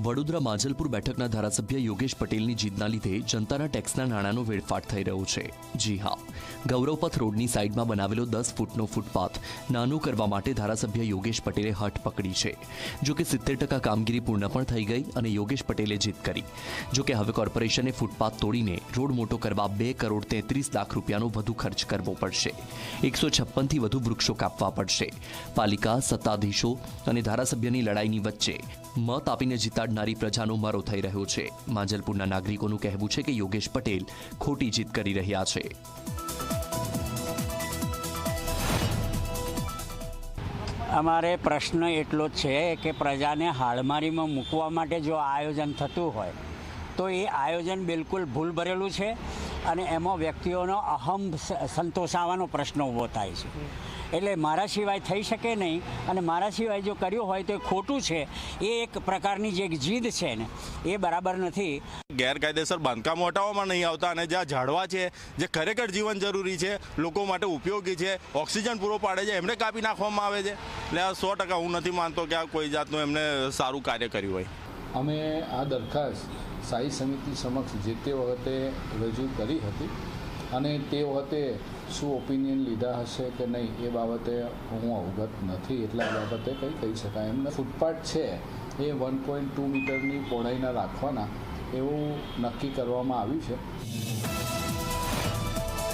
વડોદરા માંજલપુર બેઠકના ધારાસભ્ય યોગેશ પટેલની જીતના લીધે જનતાના ટેક્સના નાણાંનો વેડફાટ થઈ રહ્યો છે. જી હા, ગૌરવપથ રોડની સાઈડમાં બનાવેલો દસ ફૂટનો ફૂટપાથ નાનો કરવા માટે ધારાસભ્ય યોગેશ પટેલે હઠ પકડી છે. જો કે સિત્તેર ટકા કામગીરી પૂર્ણ પણ થઈ ગઈ અને યોગેશ પટેલે જીત કરી. જો કે હવે કોર્પોરેશને ફૂટપાથ તોડીને રોડ મોટો કરવા બે કરોડ તેત્રીસ લાખ રૂપિયાનો વધુ ખર્ચ કરવો પડશે. એકસો છપ્પનથી વધુ વૃક્ષો કાપવા પડશે. પાલિકા, સત્તાધીશો અને ધારાસભ્યની લડાઈની વચ્ચે મત આપીને જીતાડનારી પ્રજાનો મરો થઈ રહ્યો છે. માંજલપુરના નાગરિકોનું કહેવું છે કે યોગેશ પટેલ ખોટી જીત કરી રહ્યા છે. અમારે પ્રશ્ન એટલો જ છે કે પ્રજાને હાડમારીમાં મૂકવા માટે જો આયોજન થતું હોય, તો એ આયોજન બિલકુલ ભૂલ ભરેલું છે. અને એમાં વ્યક્તિઓનો અહમ સંતોષાવાનો પ્રશ્ન ઊભો થાય છે. એટલે મારા સિવાય થઈ શકે નહીં અને મારા સિવાય જો કર્યું હોય તો એ ખોટું છે. એ એક પ્રકારની જે જીદ છે ને, એ બરાબર નથી. ગેરકાયદેસર બાંધકામો હટાવવામાં નહીં આવતા અને જ્યાં ઝાડવા છે, જે ખરેખર જીવન જરૂરી છે, લોકો માટે ઉપયોગી છે, ઓક્સિજન પૂરો પાડે છે, એમને કાપી નાખવામાં આવે છે. એટલે આ સો ટકા હું નથી માનતો કે આ કોઈ જાતનું એમને સારું કાર્ય કર્યું હોય. અમે આ દરખાસ્ત સ્થાયી સમિતિ સમક્ષ જે તે વખતે રજૂ કરી હતી અને તે વખતે શું ઓપિનિયન લીધા હશે કે નહીં એ બાબતે હું અવગત નથી એટલા બાબતે કંઈ કહી શકાય એમને. ફૂટપાથ છે એ વન પોઈન્ટ ટુ મીટરની પહોળાઈના રાખવાના એવું નક્કી કરવામાં આવ્યું છે